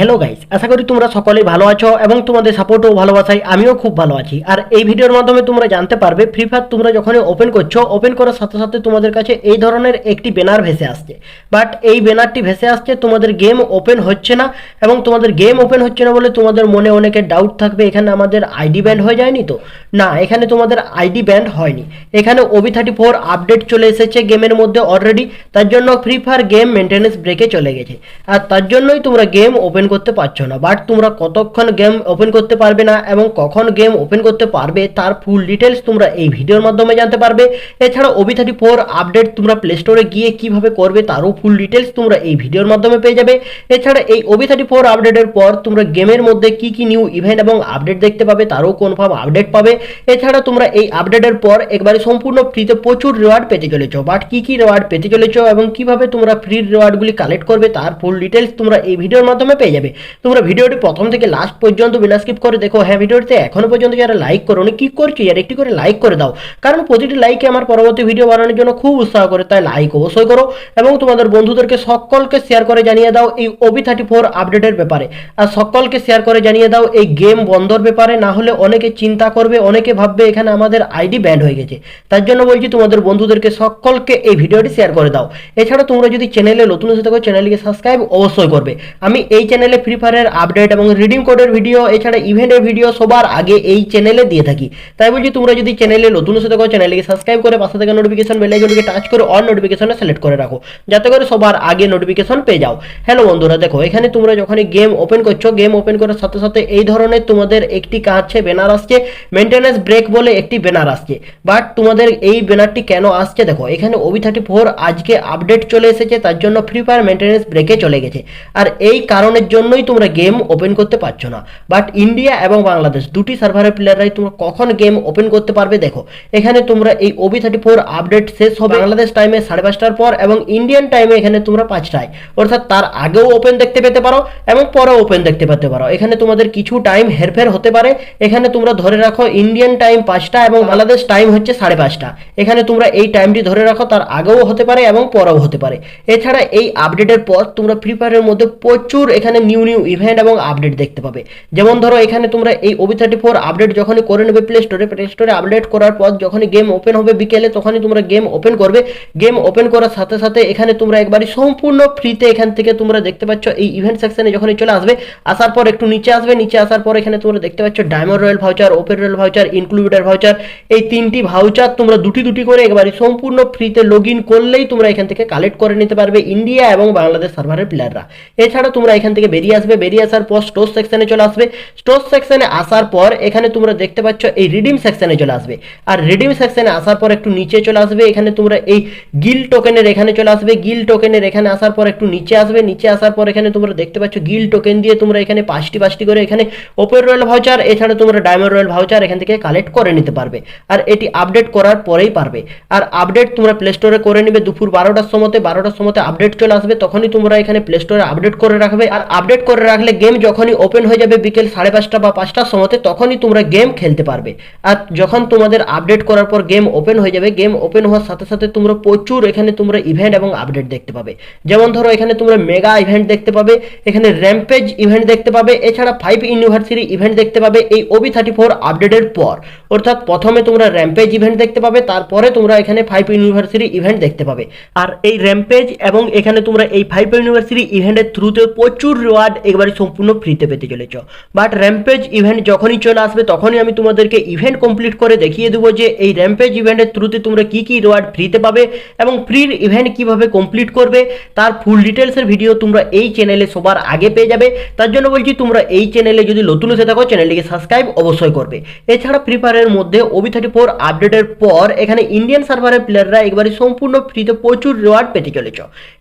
Hello guys আশা করি তোমরা সকলেই ভালো আছো এবং তোমাদের সাপোর্ট ও ভালোবাসায় আমিও খুব ভালো আছি। আর এই ভিডিওর মাধ্যমে তোমরা জানতে পারবে ফ্রি ফায়ার তোমরা যখনই ওপেন করছ ওপেন করার সাথে সাথে তোমাদের কাছে এই ধরনের একটি ব্যানার ভেসে আসছে। বাট এই ব্যানারটি ভেসে আসছে, তোমাদের গেম ওপেন হচ্ছে না এবং তোমাদের গেম ওপেন হচ্ছে না বলে তোমাদের মনে অনেকের ডাউট থাকবে, এখানে আমাদের আইডি ব্যান্ড হয়ে যায়নি তো? না, এখানে তোমাদের আইডি ব্যান্ড হয়নি। এখানে ওবি থার্টি ফোর আপডেট চলে এসেছে গেমের মধ্যে অলরেডি তার জন্য ফ্রি ফায়ার গেম মেনটেন্যান্স ব্রেকে চলে গেছে। আর তার জন্যই তোমরা গেম ওপেন করতে পারছ না বাট তোমরা কতক্ষণ গেম ওপেন করতে পারবে না এবং কখন গেম ওপেন করতে পারবে তার ফুল ডিটেলস তোমরা এই ভিডিওর মাধ্যমে জানতে পারবে। এছাড়া ওবি থার্টি ফোর আপডেট তোমরা প্লে স্টোরে গিয়ে কীভাবে করবে তারও ফুল ডিটেলস তোমরা এই ভিডিওর মাধ্যমে পেয়ে যাবে। এছাড়া এই ওবি থার্টি ফোর আপডেটের পর তোমরা গেমের মধ্যে কি কি নিউ ইভেন্ট এবং আপডেট দেখতে পাবে তারও কনফার্ম আপডেট পাবে। এছাড়া তোমরা এই আপডেটের পর একবারে সম্পূর্ণ ফ্রিতে প্রচুর রিওয়ার্ড পেতে চলেছ বাট কি কি রিওয়ার্ড পেতে চলেছ এবং কীভাবে তোমরা ফ্রি রিওয়ার্ডগুলি কালেক্ট করবে তার ফুল ডিটেলস তোমরা এই ভিডিওর মাধ্যমে পেয়ে যাবে। তোমরা ভিডিওটি প্রথম থেকে লাস্ট পর্যন্ত বিনা স্কিপ করে দেখো। হ্যাঁ ভিডিওটিতে এখনও পর্যন্ত যারা লাইক করো কি করছ? আর একটি করে লাইক করে দাও। কারণ প্রতিটি লাইকে আমার পরবর্তী ভিডিও বানানোর জন্য খুব উৎসাহ করে, তাই লাইক অবশ্যই করো এবং তোমাদের বন্ধুদেরকে সকলকে শেয়ার করে জানিয়ে দাও এই ওবি থার্টি ফোর আপডেটের ব্যাপারে। আর সকলকে শেয়ার করে জানিয়ে দাও এই গেম বন্ধর ব্যাপারে। না হলে অনেকে চিন্তা করবে, অনেকে ভাববে এখানে আমাদের আইডি ব্যান্ড হয়ে গেছে। তার জন্য বলছি তোমাদের বন্ধুদেরকে সকলকে এই ভিডিওটি শেয়ার করে দাও। এছাড়া তোমরা যদি চ্যানেলে নতুন এসে থাকো চ্যানেলকে সাবস্ক্রাইব অবশ্যই করবে। আমি এই চ্যানেলে ফ্রি ফায়ারের আপডেট এবং রিডিং কোডের ভিডিও এছাড়া ইভেন্টের ভিডিও সবার আগে এই চ্যানেলে দিয়ে থাকি। তাই বলছি, তোমরা যদি চ্যানেলে নতুন এসে থাকো চ্যানেলকে সাবস্ক্রাইব করে পাশে থেকে নোটিফিকেশন বেল আইকনটিকে টাচ করে অল নোটিফিকেশনে সিলেক্ট করে রাখো, যাতে করে সবার আগে নোটিফিকেশন পেয়ে যাও। হ্যালো বন্ধুরা, দেখো, এখানে তোমরা যখনই গেম ওপেন করছ গেম ওপেন করার সাথে সাথে এই ধরনের তোমাদের একটি কাছে ব্যানার আসছে। মেনটেন্যান্স ব্রেক বলে একটি ব্যানার আসছে। বাট তোমাদের এই ব্যানারটি কেন আসছে, দেখো, এখানে ওবি থার্টি ফোর আজকে আপডেট চলে এসেছে, তার জন্য ফ্রি ফায়ার মেনটেন্যান্স ব্রেকে চলে গেছে। আর এই কারণের জন্যই তোমরা গেম ওপেন করতে পারছ না। বাট ইন্ডিয়া এবং বাংলাদেশ দুটি সার্ভারের প্লেয়াররাই তোমরা কখন গেম ওপেন করতে পারবে দেখো। এখানে তোমরা এই ওবি থার্টি ফোর আপডেট শেষ হবে বাংলাদেশ টাইমে সাড়ে পাঁচটার পর এবং ইন্ডিয়ান টাইমে এখানে তোমরা পাঁচটায়। অর্থাৎ তার আগেও ওপেন দেখতে পেতে পারো এবং পরেও ওপেন দেখতে পেতে পারো। এখানে তোমাদের কিছু টাইম হেরফের হতে পারে। এখানে তোমরা ধরে রাখো ইন্ডিয়ান টাইম পাঁচটা এবং বাংলাদেশ টাইম হচ্ছে সাড়ে পাঁচটা। এখানে তোমরা এই টাইমটি ধরে রাখো, তার আগেও হতে পারে এবং পরেও হতে পারে। এছাড়া এই আপডেটের পর তোমরা ফ্রি ফায়ারের মধ্যে প্রচুর এখানে নিউ নিউ ইভেন্ট এবং আপডেট দেখতে পাবে। যেমন ধরো, এখানে তোমরা এই ওবি থার্টি ফোর আপডেট যখনই করে নেবে প্লে স্টোরে প্লে স্টোরে আপডেট করার পর যখনই গেম ওপেন হবে বিকেলে, তখনই তোমরা গেম ওপেন করবে। গেম ওপেন করার সাথে সাথে এখানে তোমরা একবারই সম্পূর্ণ ফ্রিতে এখান থেকে তোমরা দেখতে পাচ্ছ এই ইভেন্ট সেকশনে যখনই চলে আসবে, আসার পর একটু নিচে আসবে। নিচে আসার পর এখানে তোমরা দেখতে পাচ্ছ diamond royal voucher open royal voucher included voucher এই তিনটি ভাউচার তোমরা দুটি দুটি করে একবারই সম্পূর্ণ ফ্রিতে লগ ইন করলেই তোমরা এখান থেকে কালেক্ট করে নিতে পারবে ইন্ডিয়া এবং বাংলাদেশ সার্ভারের প্লেয়াররা এছাড়া তোমরা এখান থেকে বেরিয়ে আসবে, বেরিয়ে আসার পর স্টোর সেকশনে চলে আসবে। স্টোর সেকশনে আসার পর এখানে তোমরা দেখতে পাচ্ছ এই রিডিম সেকশনে চলে আসবে। আর রিডিম সেকশনে আসার পর একটু নিচে চলে আসবে, এখানে তোমরা এই গিল টোকেনের এখানে চলে আসবে। গিল টোকেনের এখানে আসার পর একটু নিচে আসবে, নিচে আসার পর এখানে তোমরা দেখতে পাচ্ছ গিল টোকেন দিয়ে তোমরা এখানে পাঁচটি পাঁচটি করে এখানে ওপেন রয়্যাল ভাউচার এছাড়া তোমরা ডায়মন্ড রয়্যাল ভাউচার এখান থেকে কালেক্ট করে নিতে পারবে। আর এটি আপডেট করার পরেই পারবে। আর আপডেট তোমরা প্লে স্টোরে করে নিবে, দুপুর বারোটার সময়তে বারোটার সময়তে আপডেট চলে আসবে, তখনই তোমরা এখানে প্লে স্টোরে আপডেট করে রাখবে। আর আপডেট করে রাখলে গেম যখনই ওপেন হয়ে যাবে বিকেল সাড়ে পাঁচটা বা পাঁচটার সময়তে, তখনই তোমরা গেম খেলতে পারবে। আর যখন তোমাদের আপডেট করার পর গেম ওপেন হয়ে যাবে গেম ওপেন হওয়ার সাথে সাথে তোমরা প্রচুর এখানে তোমরা ইভেন্ট এবং আপডেট দেখতে পাবে। যেমন ধরো, এখানে তোমরা মেগা ইভেন্ট দেখতে পাবে, এখানে র্যাম্পেজ ইভেন্ট দেখতে পাবে, এছাড়া ফাইভ ইউনিভার্সিটি ইভেন্ট দেখতে পাবে এই ওবি থার্টি ফোর আপডেটের পর। অর্থাৎ প্রথমে তোমরা র্যাম্পেজ ইভেন্ট দেখতে পাবে, তারপরে তোমরা এখানে ফাইভ ইউনিভার্সিটি ইভেন্ট দেখতে পাবে। আর এই র্যাম্পেজ এবং এখানে তোমরা এই ফাইভ ইউনিভার্সিটি ইভেন্টের থ্রুতে প্রচুর রিওয়ার্ড একবারে সম্পূর্ণ ফ্রিতে পেতে চলেছ। বাট র্যাম্পেজ ইভেন্ট যখনই চলে আসবে, তখনই আমি তোমাদেরকে ইভেন্ট কমপ্লিট করে দেখিয়ে দেবো যে এই র্যাম্পেজ ইভেন্টের থ্রুতে তোমরা কি কি রিওয়ার্ড ফ্রিতে পাবে এবং ফ্রির ইভেন্ট কীভাবে কমপ্লিট করবে, তার ফুল ডিটেলসের ভিডিও তোমরা এই চ্যানেলে সবার আগে পেয়ে যাবে। তার জন্য বলছি, তোমরা এই চ্যানেলে যদি নতুন এসে থাকো চ্যানেলটিকে সাবস্ক্রাইব অবশ্যই করবে। এছাড়া ফ্রি ফায়ারের মধ্যে ওবি থার্টি ফোর আপডেটের পর এখানে ইন্ডিয়ান সার্ভারের প্লেয়াররা একবারে সম্পূর্ণ ফ্রিতে প্রচুর রিওয়ার্ড পেতে চলেছ।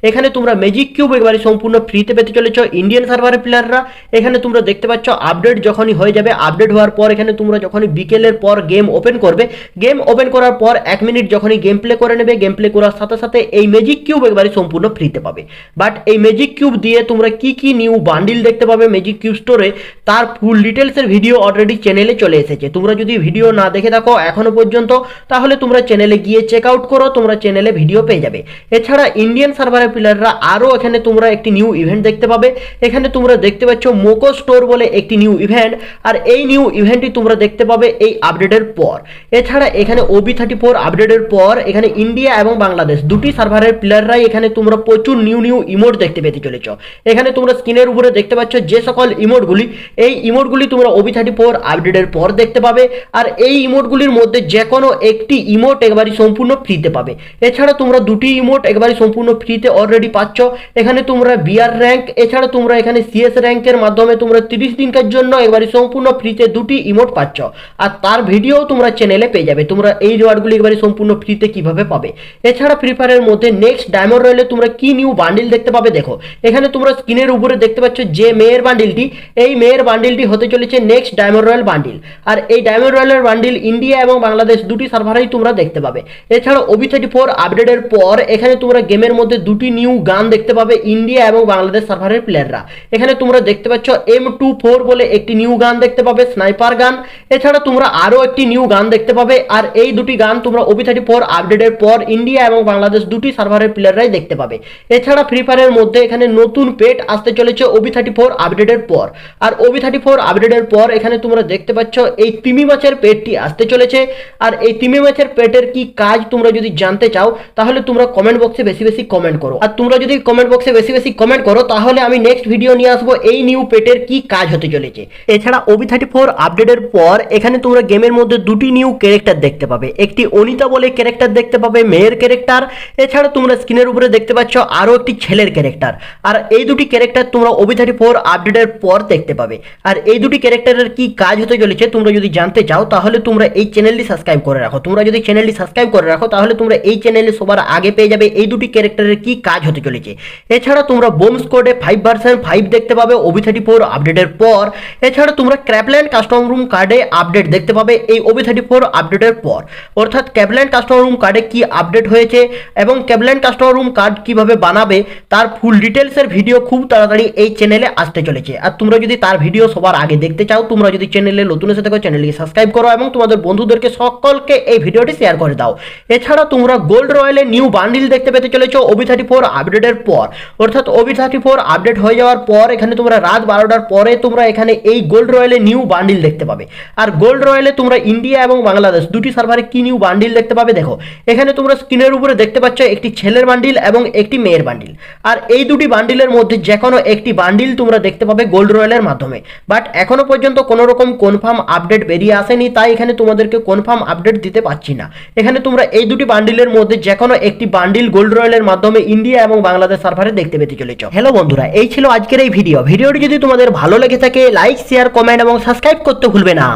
এখানে তোমরা ম্যাজিক কিউব একবারে সম্পূর্ণ ফ্রিতে পেতে চলেছ। ইন্ডিয়ান সার্ভারের প্লেয়াররা এখানে তোমরা দেখতে পাচ্ছ আপডেট যখনই হয়ে যাবে আপডেট হওয়ার পর এখানে তোমরা যখনই বিকেলের পর গেম ওপেন করবে গেম ওপেন করার পর এক মিনিট যখনই গেম প্লে করে নেবে গেম প্লে করার সাথে সাথে এই ম্যাজিক কিউব একবারে সম্পূর্ণ ফ্রিতে পাবে। বাট এই ম্যাজিক কিউব দিয়ে তোমরা কি কি নিউ বান্ডিল দেখতে পাবে ম্যাজিক কিউব স্টোরে তার ফুল ডিটেলসের ভিডিও অলরেডি চ্যানেলে চলে এসেছে। তোমরা যদি ভিডিও না দেখে থাকো এখনও পর্যন্ত, তাহলে তোমরা চ্যানেলে গিয়ে চেক আউট করো, তোমরা চ্যানেলে ভিডিও পেয়ে যাবে। এছাড়া ইন্ডিয়ান সার্ভারের প্লেয়াররা আরও এখানে তোমরা একটি নিউ ইভেন্ট দেখতে পাবে। এখানে তোমরা দেখতে পাচ্ছ মোকো স্টোর বলে একটি নিউ ইভেন্ট, আর এই নিউ ইভেন্টটি তোমরা দেখতে পাবে এই আপডেটের পর। এছাড়া এখানে ওবি থার্টি ফোর আপডেটের পর, এখানে ইন্ডিয়া এবং বাংলাদেশ দুটি সার্ভারের প্লেয়াররাই এখানে তোমরা প্রচুর নিউ নিউ ইমোট দেখতে পেতে চলেছ। এখানে তোমরা স্ক্রিনের উপরে দেখতে পাচ্ছ যে সকল ইমোটগুলি, এই ইমোটগুলি তোমরা ওবি থার্টি ফোর আপডেটের পর দেখতে পাবে, আর এই ইমোটগুলির মধ্যে যে কোনো একটি ইমোট একবারই সম্পূর্ণ ফ্রিতে পাবে। এছাড়া তোমরা দুটি ইমোট একবারই সম্পূর্ণ ফ্রিতে অলরেডি পাচ্ছ। এখানে তোমরা বিআর র্যাঙ্ক এছাড়া তোমরা এখানে সিএস র্যাঙ্কের মাধ্যমে তোমরা তিরিশ দিনকার জন্য একবারই সম্পূর্ণ ফ্রিতে দুটি ইমোট পাচ্ছ। আর তার ভিডিও তোমরা চ্যানেলে পেয়ে যাবে। তোমরা এই রিওয়ার্ডগুলি একবারে সম্পূর্ণ ফ্রিতে কীভাবে পাবে? এছাড়া ফ্রি ফায়ারের মধ্যে নেক্সট ডায়মন্ড রয়েলে তোমরা কি নিউ বান্ডিল দেখতে পাবে দেখো। এখানে তোমরা স্ক্রিনের উপরে দেখতে পাচ্ছ যে মেয়ের বান্ডিলটি এই মেয়ের বান্ডিলটি হতে চলেছে নেক্সট ডায়মন্ড রয়্যাল বান্ডিল আর এই ডায়মন্ড রয়্যালের বান্ডিল ইন্ডিয়া এবং বাংলাদেশ দুটি সার্ভারেই তোমরা দেখতে পাবে। এছাড়া ওবি থার্টি ফোর আপডেটের পর এখানে তোমরা গেমের মধ্যে দুটি নিউ গান দেখতে পাবে ইন্ডিয়া এবং বাংলাদেশ সার্ভারের প্লেয়াররা এখানে তোমরা দেখতে পাচ্ছ এম টু ফোর বলে একটি নিউ গান দেখতে পাবে স্নাইপার গান। এছাড়া তোমরা আরও একটি নিউ গান দেখতে পাবে, আর এই দুটি গান তোমরা ওবি থার্টি ফোর আপডেটের পর ইন্ডিয়া এবং বাংলাদেশ দুটি সার্ভারের প্লেয়াররাই দেখতে পাবে। এছাড়া ফ্রি ফায়ারের মধ্যে এখানে নতুন পেট আসতে চলেছে ওবি থার্টি ফোর আপডেটের পর। আর ওবি থার্টি ফোর আপডেটের পর এখানে তোমরা দেখতে পাচ্ছ এই তিমি মাছের পেটটি আসতে চলেছে। আর এই তিমি মাছের পেটের কি কাজ তোমরা যদি জানতে চাও, তাহলে তোমরা কমেন্ট বক্সে বেশি বেশি কমেন্ট করো। আর তোমরা যদি কমেন্ট বক্সে বেশি বেশি কমেন্ট করো, তাহলে আমি নেক্সট ভিডিও নিয়ে আসব, এই নিউ পেটের কি কাজ হতে চলেছে। এছাড়া ওবি থার্টি ফোর আপডেটের পর এখানে তোমরা গেমের মধ্যে দুটি নিউ ক্যারেক্টার দেখতে পাবে। একটি অনিতা বলে ক্যারেক্টার দেখতে পাবে, মেয়ের ক্যারেক্টার এছাড়া তোমরা স্ক্রিনের উপরে দেখতে পাচ্ছ আরও একটি ছেলের ক্যারেক্টার আর এই দুটি ক্যারেক্টার তোমরা ওবি থার্টি ফোর আপডেটের পর দেখতে পাবে। আর এই দুটি ক্যারেক্টারের কি কাজ হতে চলেছে তোমরা যদি জানতে চাও, তাহলে তোমরা এই চ্যানেলটি সাবস্ক্রাইব করে রাখো। তোমরা যদি চ্যানেলটি সাবস্ক্রাইব করে রাখো, তাহলে তোমরা এই চ্যানেলে সবার আগে পেয়ে যাবে এই দুটি ক্যারেক্টারের কি কাজ হতে চলেছে। এছাড়া তোমরা বোম স্কোডে ফাইভ ভার্সন ফাইভ দেখতে পাবে ওবি থার্টি ফোর আপডেটের পর। এছাড়া তোমরা ক্র্যাপল্যান্ড কাস্টম রুম কার্ডে আপডেট দেখতে পাবে এই ওবি থার্টি ফোর আপডেটের পর। অর্থাৎ ক্যাপল্যান্ড কাস্টমার রুম কার্ডে কি আপডেট হয়েছে এবং ক্যাপল্যান্ড কাস্টমার রুম কার্ড কীভাবে বানাবে, তার ফুল ডিটেলসের ভিডিও খুব তাড়াতাড়ি এই চ্যানেলে আসতে চলেছে। আর তোমরা যদি তার ভিডিও সবার আগে দেখতে চাও, তোমরা যদি চ্যানেলে নতুন এসে থাকো চ্যানেলকে সাবস্ক্রাইব করো এবং তোমাদের বন্ধুদেরকে সকলকে এই ভিডিওটি শেয়ার করে দাও। এছাড়া তোমরা গোল্ড রয়্যালে নিউ বান্ডিল দেখতে পেতে চলেছো ওবি থার্টি ফোর আপডেটের পর। অর্থাৎ ওবি থার্টি ফোর আপডেট হয়ে যাওয়ার পর, এখানে তোমরা রাত বারোটার পরে তোমরা এখানে এই গোল্ড রয়্যালে নিউ বান্ডিল দেখতে পাবে। আর গোল্ড রয়্যালে তোমরা ইন্ডিয়া এবং বাংলাদেশ দুটি সার্ভারে কি নিউ বান্ডিল দেখতে পাবে দেখো। এখানে তোমরা স্ক্রিনের উপরে দেখতে পাচ্ছ একটি ছেলের বান্ডিল এবং একটি মেয়ের বান্ডিল। আর এই দুটি বান্ডিলের মধ্যে যে কোনো একটি বান্ডিল তোমরা দেখতে পাবে গোল্ড রয়্যালের মাধ্যমে। বাট এখনও পর্যন্ত কোনো রকম কনফার্ম আপডেট বেরিয়ে আসেনি, তাই এখানে তোমাদেরকে কনফার্ম আপডেট দিতে পারছি না। এখানে তোমরা এই দুটি বান্ডিলের মধ্যে যে কোনো একটি বান্ডিল গোল্ড রয়্যালের মাধ্যমে ইন্ডিয়া এবং বাংলাদেশ সার্ভারে দেখতে পেতে চলেছ। হ্যালো বন্ধুরা, এই ছিল আজকের এই ভিডিও ভিডিওটি যদি তোমাদের ভালো লেগে থাকে লাইক শেয়ার কমেন্ট এবং সাবস্ক্রাইব করতে ভুলবে না।